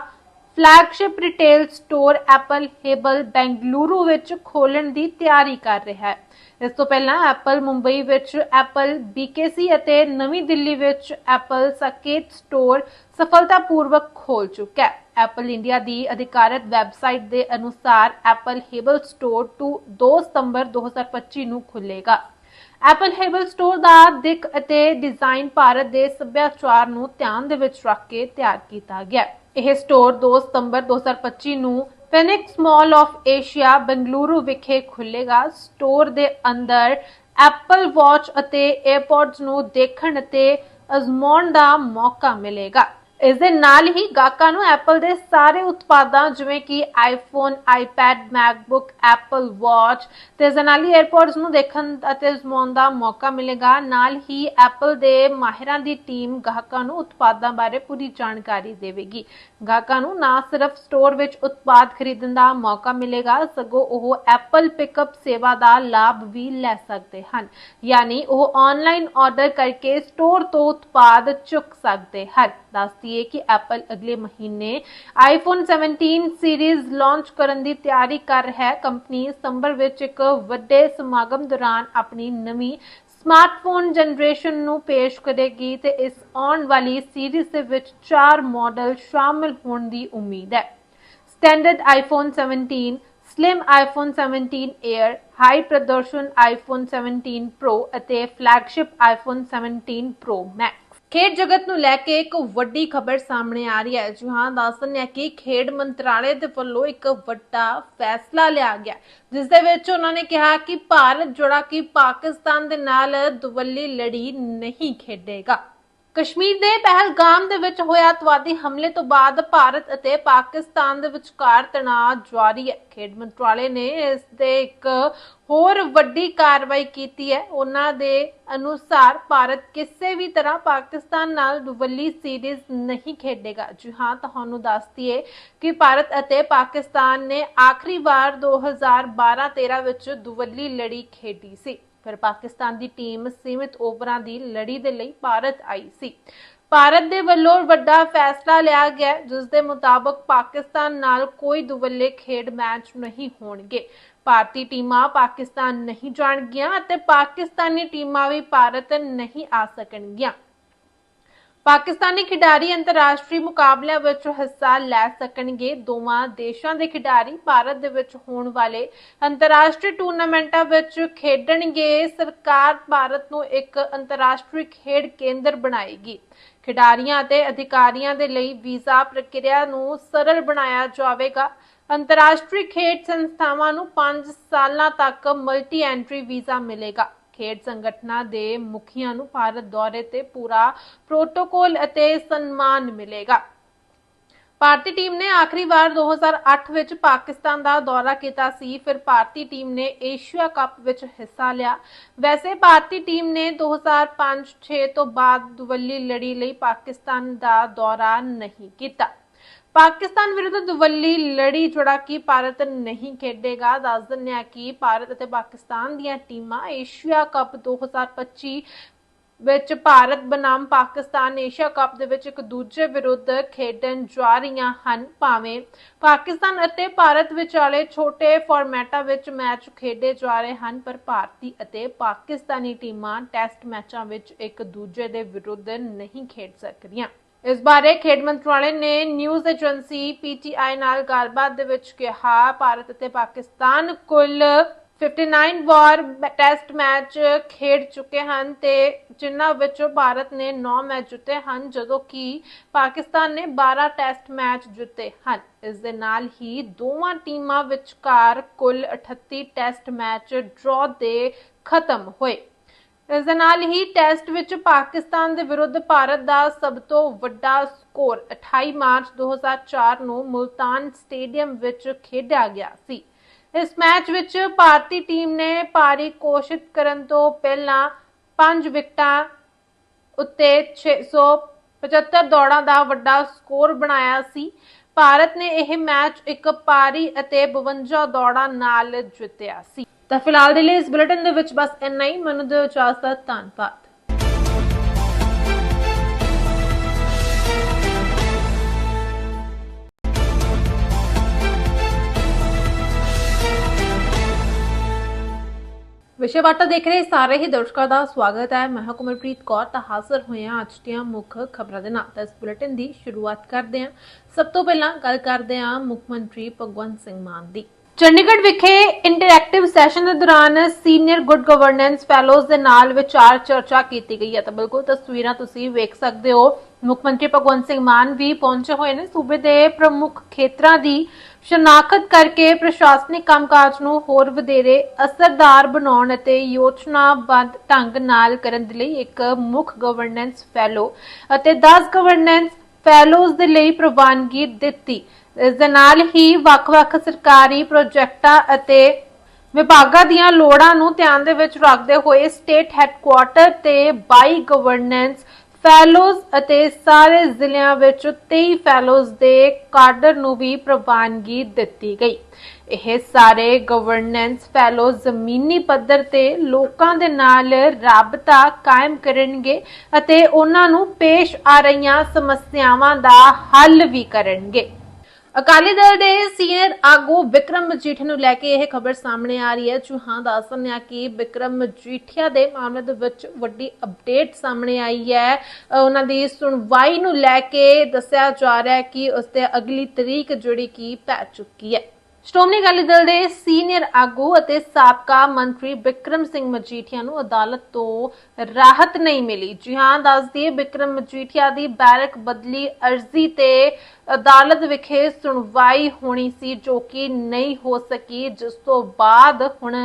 Speaker 1: flagship retail store Apple Hebbal Bengaluru ਵਿੱਚ ਖੋਲਣ ਦੀ ਤਿਆਰੀ ਕਰ ਰਿਹਾ ਹੈ। ਇਸ ਤੋਂ ਪਹਿਲਾਂ ਐਪਲ ਮੁੰਬਈ ਵਿੱਚ ਐਪਲ BKC ਅਤੇ ਨਵੀਂ ਦਿੱਲੀ ਵਿੱਚ ਐਪਲ ਸਾਕੇਤ ਸਟੋਰ ਸਫਲਤਾਪੂਰਵਕ ਖੋਲ ਚੁੱਕਾ ਹੈ। ਐਪਲ ਇੰਡੀਆ ਦੀ ਅਧਿਕਾਰਤ ਵੈਬਸਾਈਟ ਦੇ ਅਨੁਸਾਰ ਐਪਲ ਹੇਬਲ ਸਟੋਰ 2 ਸਤੰਬਰ 2025 ਨੂੰ ਖੁੱਲੇਗਾ ਐਪਲ ਹੇਬਲ ਸਟੋਰ ਦਾ ਦਿੱਖ ਅਤੇ ਡਿਜ਼ਾਈਨ ਭਾਰਤ ਦੇ ਸੱਭਿਆਚਾਰ ਨੂੰ ਧਿਆਨ ਦੇ ਵਿੱਚ ਰੱਖ ਕੇ ਤਿਆਰ ਕੀਤਾ ਗਿਆ ਇਹ ਸਟੋਰ 2 ਸਤੰਬਰ 2025 ਨੂੰ Phoenix Mall of Asia Bengaluru ਵਿਖੇ ਖੁੱਲੇਗਾ ਸਟੋਰ ਦੇ ਅੰਦਰ ਐਪਲ ਵਾਚ ਅਤੇ 에ਅਰਪੋਡਸ ਨੂੰ ਦੇਖਣ ਅਤੇ ਅਜ਼ਮਾਉਣ ਦਾ ਮੌਕਾ ਮਿਲੇਗਾ। ਇਸ ਦੇ ਨਾਲ ਹੀ ਗਾਹਕਾਂ ਨੂੰ ਐਪਲ ਦੇ ਸਾਰੇ ਉਤਪਾਦਾਂ ਜਿਵੇਂ ਕਿ iPhone, iPad, MacBook, Apple Watch ਤੇ ਇਸ ਦੇ ਨੂੰ ਦੇਖਣ ਅਤੇ ਅਜ਼ਮਾਉਣ ਦਾ ਮੌਕਾ ਮਿਲੇਗਾ। ਨਾਲ ਹੀ ਐਪਲ ਦੇ ਮਾਹਿਰਾਂ ਦੀ ਟੀਮ ਗਾਹਕਾਂ ਨੂੰ ਉਤਪਾਦਾਂ ਬਾਰੇ ਪੂਰੀ ਜਾਣਕਾਰੀ ਦੇਵੇਗੀ। ਗਾਹਕਾਂ ਨੂੰ ਨਾ ਸਿਰਫ ਸਟੋਰ ਵਿੱਚ ਉਤਪਾਦ ਖਰੀਦਣ ਦਾ ਮੌਕਾ ਮਿਲੇਗਾ ਸਗੋਂ ਉਹ ਐਪਲ ਪਿਕਅਪ ਸੇਵਾ ਦਾ ਲਾਭ ਵੀ ਲੈ ਸਕਦੇ ਹਨ। ਯਾਨੀ ਉਹ ਆਨਲਾਈਨ ਆਰਡਰ ਕਰਕੇ ਸਟੋਰ ਤੋਂ ਉਤਪਾਦ ਚੁੱਕ ਸਕਦੇ ਹਨ। ਦੱਸਦੀਏ ਕਿ ਐਪਲ ਅਗਲੇ ਮਹੀਨੇ ਆਈਫੋਨ 17 ਸੀਰੀਜ਼ ਲਾਂਚ ਕਰਨ ਦੀ ਤਿਆਰੀ ਕਰ ਰਿਹਾ ਹੈ ਕੰਪਨੀ ਸਤੰਬਰ ਵਿੱਚ ਇੱਕ ਵੱਡੇ ਸਮਾਗਮ ਦੌਰਾਨ ਆਪਣੀ ਨਵੀਂ ਸਮਾਰਟਫੋਨ ਜਨਰੇਸ਼ਨ ਨੂੰ ਪੇਸ਼ ਕਰੇਗੀ ਤੇ ਇਸ ਆਉਣ ਵਾਲੀ ਸੀਰੀਜ਼ ਦੇ ਵਿੱਚ ਚਾਰ ਮਾਡਲ ਸ਼ਾਮਲ ਹੋਣ ਦੀ ਉਮੀਦ ਹੈ standard iPhone 17 slim iPhone 17 Air high ਪ੍ਰਦਰਸ਼ਨ ਆਈਫੋਨ 17 ਪ੍ਰੋ ਅਤੇ ਫਲੈਗਸ਼ਿਪ ਆਈਫੋਨ 17 ਪ੍ਰੋ ਮੈਕਸ ਖੇਡ ਜਗਤ ਨੂੰ ਲੈ ਕੇ ਇੱਕ ਵੱਡੀ ਖਬਰ ਸਾਹਮਣੇ ਆ ਰਹੀ ਹੈ। ਜੀ ਹਾਂ ਦੱਸ ਦਿੰਦੇ ਹਾਂ ਕਿ ਖੇਡ ਮੰਤਰਾਲੇ ਦੇ ਵੱਲੋਂ ਇੱਕ ਵੱਡਾ ਫੈਸਲਾ ਲਿਆ ਗਿਆ। ਜਿਸ ਦੇ ਵਿੱਚ ਉਹਨਾਂ ਨੇ ਕਿਹਾ ਕਿ ਭਾਰਤ ਜਿਹੜਾ ਕਿ ਪਾਕਿਸਤਾਨ ਦੇ ਨਾਲ ਦੁਵੱਲੀ ਲੜੀ ਨਹੀਂ ਖੇਡੇਗਾ। ਕਸ਼ਮੀਰ ਦੇ ਪਹਿਲਗਾਮ ਦੇ ਵਿੱਚ ਹੋਇਆ ਅਤਵਾਦੀ ਹਮਲੇ ਤੋਂ ਬਾਅਦ ਭਾਰਤ ਅਤੇ ਪਾਕਿਸਤਾਨ ਦੇ ਵਿਚਕਾਰ ਤਣਾਅ ਜਾਰੀ ਹੈ। ਖੇਡ ਮੰਤਰਾਲੇ ਨੇ ਇਸ ਦੇ ਇੱਕ ਹੋਰ ਵੱਡੀ ਕਾਰਵਾਈ ਕੀਤੀ ਹੈ। ਉਹਨਾਂ ਦੇ ਅਨੁਸਾਰ ਭਾਰਤ ਕਿਸੇ ਵੀ ਤਰ੍ਹਾਂ ਪਾਕਿਸਤਾਨ ਨਾਲ ਦੁਵੱਲੀ ਸੀਰੀਜ਼ ਨਹੀਂ ਖੇਡੇਗਾ। ਜੀ ਹਾਂ, ਤੁਹਾਨੂੰ ਦੱਸ ਦਈਏ ਕਿ ਭਾਰਤ ਅਤੇ ਪਾਕਿਸਤਾਨ ਨੇ ਆਖਰੀ ਵਾਰ 2012-13 ਵਿੱਚ ਦੁਵੱਲੀ ਲੜੀ ਖੇਡੀ ਸੀ। ਫਿਰ ਪਾਕਿਸਤਾਨ ਦੀ ਟੀਮ ਸੀਮਿਤ ਓਵਰਾਂ ਦੀ ਲੜੀ ਦੇ ਲਈ ਭਾਰਤ ਆਈ ਸੀ। ਭਾਰਤ ਦੇ ਵੱਲੋਂ ਵੱਡਾ ਫੈਸਲਾ ਲਿਆ ਗਿਆ ਜਿਸ ਦੇ ਮੁਤਾਬਕ ਪਾਕਿਸਤਾਨ ਨਾਲ ਕੋਈ ਦੁਵੱਲੇ ਖੇਡ ਮੈਚ ਨਹੀਂ ਹੋਣਗੇ। ਭਾਰਤੀ ਟੀਮਾਂ ਪਾਕਿਸਤਾਨ ਨਹੀਂ ਜਾਣਗੀਆਂ ਅਤੇ ਪਾਕਿਸਤਾਨੀ ਟੀਮਾਂ ਵੀ ਭਾਰਤ ਨਹੀਂ ਆ ਸਕਣਗੀਆਂ। ਪਾਕਿਸਤਾਨੀ ਖਿਡਾਰੀ ਅੰਤਰਰਾਸ਼ਟਰੀ ਮੁਕਾਬਲਿਆਂ ਵਿੱਚ ਹਿੱਸਾ ਲੈ ਸਕਣਗੇ। ਦੋਵਾਂ ਦੇਸ਼ਾਂ ਦੇ ਖਿਡਾਰੀ ਭਾਰਤ ਦੇ ਵਿੱਚ ਹੋਣ ਵਾਲੇ ਅੰਤਰਰਾਸ਼ਟਰੀ ਟੂਰਨਾਮੈਂਟਾਂ ਵਿੱਚ ਖੇਡਣਗੇ। ਸਰਕਾਰ ਭਾਰਤ ਨੂੰ ਇੱਕ ਅੰਤਰਰਾਸ਼ਟਰੀ ਖੇਡ ਕੇਂਦਰ ਬਣਾਏਗੀ। ਖਿਡਾਰੀਆਂ ਅਤੇ ਅਧਿਕਾਰੀਆਂ ਦੇ ਲਈ ਵੀਜ਼ਾ ਪ੍ਰਕਿਰਿਆ ਨੂੰ ਸਰਲ ਬਣਾਇਆ ਜਾਵੇਗਾ। ਅੰਤਰਰਾਸ਼ਟਰੀ ਖੇਡ ਸੰਸਥਾਵਾਂ ਨੂੰ 5 ਸਾਲਾਂ ਤੱਕ ਮਲਟੀ ਐਂਟਰੀ ਵੀਜ਼ਾ ਮਿਲੇਗਾ। ਖੇਡ ਸੰਗਠਨਾਂ ਦੇ ਮੁਖੀਆਂ ਨੂੰ ਭਾਰਤ ਦੌਰੇ ਤੇ ਪੂਰਾ ਪ੍ਰੋਟੋਕੋਲ ਅਤੇ ਸਨਮਾਨ ਮਿਲੇਗਾ। ਭਾਰਤੀ ਟੀਮ ਨੇ ਆਖਰੀ ਵਾਰ 2008 ਵਿੱਚ ਪਾਕਿਸਤਾਨ ਦਾ ਦੌਰਾ ਕੀਤਾ ਸੀ। ਫਿਰ ਭਾਰਤੀ ਟੀਮ ਨੇ ਏਸ਼ੀਆ ਕੱਪ ਵਿੱਚ ਹਿੱਸਾ ਲਿਆ। ਵੈਸੇ ਭਾਰਤੀ ਟੀਮ ਨੇ 2005-6 ਤੋਂ ਬਾਅਦ ਦੁਵੱਲੀ ਲੜੀ ਲਈ ਪਾਕਿਸਤਾਨ ਦਾ ਦੌਰਾ ਨਹੀਂ ਕੀਤਾ। ਪਾਕਿਸਤਾਨ ਵਿਰੁੱਧ ਦੁਵੱਲੀ ਲੜੀ, ਜਿਹੜਾ ਕਿ ਭਾਰਤ ਨਹੀਂ ਖੇਡੇਗਾ। ਦੱਸ ਦਿੰਦੇ ਹਾਂ ਕਿ ਭਾਰਤ ਅਤੇ ਪਾਕਿਸਤਾਨ ਦੀਆਂ ਟੀਮਾਂ ਏਸ਼ੀਆ ਕੱਪ 2025 ਵਿੱਚ ਭਾਰਤ ਬਨਾਮ, ਪਾਕਿਸਤਾਨ ਏਸ਼ੀਆ ਕੱਪ ਦੇ ਵਿੱਚ ਇੱਕ ਦੂਜੇ ਵਿਰੁੱਧ ਖੇਡਣ ਜਾ ਰਹੀਆਂ ਹਨ। ਭਾਵੇਂ ਪਾਕਿਸਤਾਨ ਅਤੇ ਭਾਰਤ ਵਿਚਾਲੇ ਛੋਟੇ ਫਾਰਮੈਟਾਂ ਵਿੱਚ ਮੈਚ ਖੇਡੇ ਜਾ ਰਹੇ ਹਨ, ਪਰ ਭਾਰਤੀ ਅਤੇ ਪਾਕਿਸਤਾਨੀ ਟੀਮਾਂ ਟੈਸਟ ਮੈਚਾਂ ਵਿੱਚ ਇੱਕ ਦੂਜੇ ਦੇ ਵਿਰੁੱਧ ਨਹੀਂ ਖੇਡ ਸਕਦੀਆਂ। ਇਸ ਬਾਰੇ ਖੇਡ ਮੰਤਰਾਲੇ ਨੇ ਨਿਊਜ਼ ਏਜੰਸੀ ਪੀਟੀਆਈ ਨਾਲ ਗੱਲਬਾਤ ਦੇ ਵਿੱਚ ਕਿਹਾ, ਭਾਰਤ ਅਤੇ ਪਾਕਿਸਤਾਨ ਕੁੱਲ 59 ਵਾਰ ਟੈਸਟ ਮੈਚ ਖੇਡ ਚੁੱਕੇ ਹਨ ਤੇ ਜਿਨ੍ਹਾਂ ਵਿੱਚੋਂ ਭਾਰਤ ਨੇ 9 ਮੈਚ ਜਿੱਤੇ ਹਨ, ਜਦੋਂ ਕਿ ਪਾਕਿਸਤਾਨ ਨੇ 12 ਟੈਸਟ ਮੈਚ ਜਿੱਤੇ ਹਨ। ਇਸ ਦੇ ਨਾਲ ਹੀ ਦੋਵਾਂ ਟੀਮਾਂ ਵਿਚਕਾਰ ਕੁੱਲ 38 ਟੈਸਟ ਮੈਚ ਡਰਾ ਦੇ ਖਤਮ ਹੋਏ। ਇਸ ਦੇ ਨਾਲ ਹੀ ਟੈਸਟ ਵਿੱਚ ਪਾਕਿਸਤਾਨ ਦੇ ਵਿਰੁੱਧ ਭਾਰਤ ਦਾ ਸਭ ਤੋਂ ਵੱਡਾ ਸਕੋਰ 28 ਮਾਰਚ 2004 ਨੂੰ ਮੁਲਤਾਨ ਸਟੇਡੀਅਮ ਵਿੱਚ ਖੇਡਿਆ ਗਿਆ ਸੀ। ਇਸ ਮੈਚ ਵਿੱਚ ਭਾਰਤੀ ਟੀਮ ਨੇ ਭਾਰੀ ਕੋਸ਼ਿਸ਼ ਕਰਨ ਤੋਂ ਪਹਿਲਾਂ 5 ਵਿਕਟਾਂ ਉੱਤੇ 675 ਦੌੜਾਂ ਦਾ ਵੱਡਾ ਸਕੋਰ ਬਣਾਇਆ ਸੀ। ਭਾਰਤ ਨੇ ਇਹ ਮੈਚ ਇੱਕ ਪਾਰੀ ਅਤੇ 52 ਦੌੜਾਂ ਨਾਲ ਜਿੱਤਿਆ ਸੀ। ਤਾਂ ਫਿਲਹਾਲ ਦੇ ਲਈ ਇਸ ਬੁਲੇਟਿਨ ਦੇ ਵਿੱਚ ਬਸ ਇੰਨਾ ਹੀ। ਮੈਨੂੰ ਦਿਓ ਇਜਾਜ਼ਤ, ਧੰਨਵਾਦ। ਵਿਸ਼ੇ ਵਾਰਤਾ ਦੇਖ ਰਹੇ ਸਾਰੇ ਹੀ ਦਰਸ਼ਕਾਂ ਦਾ ਸਵਾਗਤ ਹੈ। ਮੈਂ ਹਾਂ ਕੌਰ, ਤਾਂ ਹਾਜ਼ਰ ਹੋਏ ਹਾਂ ਅੱਜ ਦੀਆਂ ਮੁੱਖ ਖਬਰਾਂ ਦੇ ਨਾਲ। ਤਾਂ ਇਸ ਬੁਲੇਟਿਨ ਦੀ ਸ਼ੁਰੂਆਤ ਕਰਦੇ ਹਾਂ। ਸਭ ਤੋਂ ਪਹਿਲਾਂ ਗੱਲ ਕਰਦੇ ਹਾਂ ਮੁੱਖ ਮੰਤਰੀ ਭਗਵੰਤ ਸਿੰਘ ਮਾਨ ਦੀ। ਚੰਡੀਗੜ੍ਹ ਵਿਖੇ ਇੰਟਰੈਕਟਿਵ ਸੈਸ਼ਨ ਦੇ ਦੌਰਾਨ ਸੀਨੀਅਰ ਗੁੱਡ ਗਵਰਨੈਂਸ ਫੈਲੋਜ਼ ਦੇ ਨਾਲ ਵਿਚਾਰ ਚਰਚਾ ਕੀਤੀ ਗਈ ਹੈ। ਤਾਂ ਬਿਲਕੁਲ ਤਸਵੀਰਾਂ ਤੁਸੀਂ ਵੇਖ ਸਕਦੇ ਹੋ। ਮੁੱਖ ਮੰਤਰੀ ਭਗਵੰਤ ਸਿੰਘ ਮਾਨ ਵੀ ਪਹੁੰਚੇ ਹੋਏ ਨੇ। ਸੂਬੇ ਦੇ ਪ੍ਰਮੁੱਖ ਖੇਤਰਾਂ ਦੀ ਸ਼ਨਾਖਤ ਕਰਕੇ ਪ੍ਰਸ਼ਾਸਨਿਕ ਕੰਮਕਾਜ ਨੂੰ ਹੋਰ ਵਧੇਰੇ ਅਸਰਦਾਰ ਬਣਾਉਣ ਅਤੇ ਯੋਜਨਾਬੱਧ ਢੰਗ ਨਾਲ ਕਰਨ ਦੇ ਲਈ ਇੱਕ ਮੁੱਖ ਗਵਰਨੈਂਸ ਫੈਲੋ ਅਤੇ 10 ਗਵਰਨੈਂਸ ਫੈਲੋਜ਼ ਦੇ ਲਈ ਪ੍ਰਵਾਨਗੀ ਦਿੱਤੀ। ਇਸ ਦੇ ਨਾਲ ਹੀ ਵੱਖ-ਵੱਖ ਸਰਕਾਰੀ ਪ੍ਰੋਜੈਕਟਾਂ ਅਤੇ ਵਿਭਾਗਾਂ ਦੀਆਂ ਲੋੜਾਂ ਨੂੰ ਧਿਆਨ ਦੇ ਵਿੱਚ ਰੱਖਦੇ ਹੋਏ ਸਟੇਟ ਹੈੱਡਕੁਆਰਟਰ ਤੇ 22 ਗਵਰਨੈਂਸ ਫੈਲੋਜ਼ ਅਤੇ ਸਾਰੇ ਜ਼ਿਲ੍ਹਿਆਂ ਵਿੱਚ 23 ਫੈਲੋਜ਼ ਦੇ ਕਾਡਰ ਨੂੰ ਵੀ ਪ੍ਰਵਾਨਗੀ ਦਿੱਤੀ ਗਈ। ਇਹ ਸਾਰੇ ਗਵਰਨੈਂਸ ਫੈਲੋ ਜ਼ਮੀਨੀ ਪੱਧਰ ਤੇ ਲੋਕਾਂ ਦੇ ਨਾਲ ਰਾਬਤਾ ਕਾਇਮ ਕਰਨਗੇ ਅਤੇ ਉਹਨਾਂ ਨੂੰ ਪੇਸ਼ ਆ ਰਹੀਆਂ ਸਮੱਸਿਆਵਾਂ ਦਾ ਹੱਲ ਵੀ ਕਰਨਗੇ। ਅਕਾਲੀ ਦਲ ਦੇ ਸੀਨੀਅਰ ਆਗੂ ਵਿਕਰਮ ਮਜੀਠੀਆ ਨੂੰ ਲੈ ਕੇ ਇਹ ਖਬਰ ਸਾਹਮਣੇ ਆ ਰਹੀ ਹੈ। ਜੋ ਹਾਂ ਦੱਸ ਦਿੰਦੇ ਕਿ ਵਿਕਰਮ ਮਜੀਠੀਆ ਦੇ ਮਾਮਲੇ ਦੇ ਵਿੱਚ ਵੱਡੀ ਅਪਡੇਟ ਸਾਹਮਣੇ ਆਈ ਹੈ। ਅਹ ਉਹਨਾਂ ਦੀ ਸੁਣਵਾਈ ਨੂੰ ਲੈ ਕੇ ਦੱਸਿਆ ਜਾ ਰਿਹਾ ਹੈ ਕਿ ਉਸ ਤੇ ਅਗਲੀ ਤਰੀਕ ਜਿਹੜੀ ਕੀ ਪੈ ਚੁੱਕੀ ਹੈ। ਸ਼੍ਰੋਮਣੀ ਅਕਾਲੀ ਦਲ ਦੇ ਸੀਨੀਅਰ ਆਗੂ ਅਤੇ ਸਾਬਕਾ ਮੰਤਰੀ ਵਿਕਰਮ ਸਿੰਘ ਮਜੀਠੀਆ ਨੂੰ ਅਦਾਲਤ ਤੋਂ ਰਾਹਤ ਨਹੀਂ ਮਿਲੀ। ਜੀ ਹਾਂ, ਦੱਸ ਦਈਏ ਵਿਕਰਮ ਮਜੀਠੀਆ ਦੀ ਬੈਰਕ ਬਦਲੀ ਅਰਜ਼ੀ ਤੇ ਅਦਾਲਤ ਵਿਖੇ ਸੁਣਵਾਈ ਹੋਣੀ ਸੀ, ਜੋ ਕਿ ਨਹੀਂ ਹੋ ਸਕੀ। ਜਿਸ ਤੋਂ ਬਾਅਦ ਹੁਣ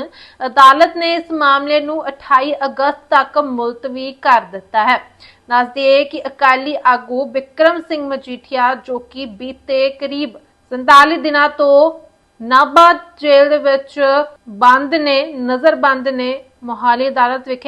Speaker 1: ਅਦਾਲਤ ਨੇ ਇਸ ਮਾਮਲੇ ਨੂੰ 28 ਅਗਸਤ ਤੱਕ ਮੁਲਤਵੀ ਕਰ ਦਿੱਤਾ ਹੈ। ਦੱਸ ਦਈਏ ਕਿ ਅਕਾਲੀ ਆਗੂ ਵਿਕਰਮ ਸਿੰਘ ਮਜੀਠੀਆ, ਜੋ ਕਿ ਬੀਤੇ ਕਰੀਬ 47 ਦਿਨਾਂ ਤੋਂ ਨਾਭਾ ਜੇਲ੍ਹ ਦੇ ਵਿੱਚ ਬੰਦ ਨੇ ਨਜ਼ਰਬੰਦ ਨੇ ਮੋਹਾਲੀ ਅਦਾਲਤ ਵਿਖੇ।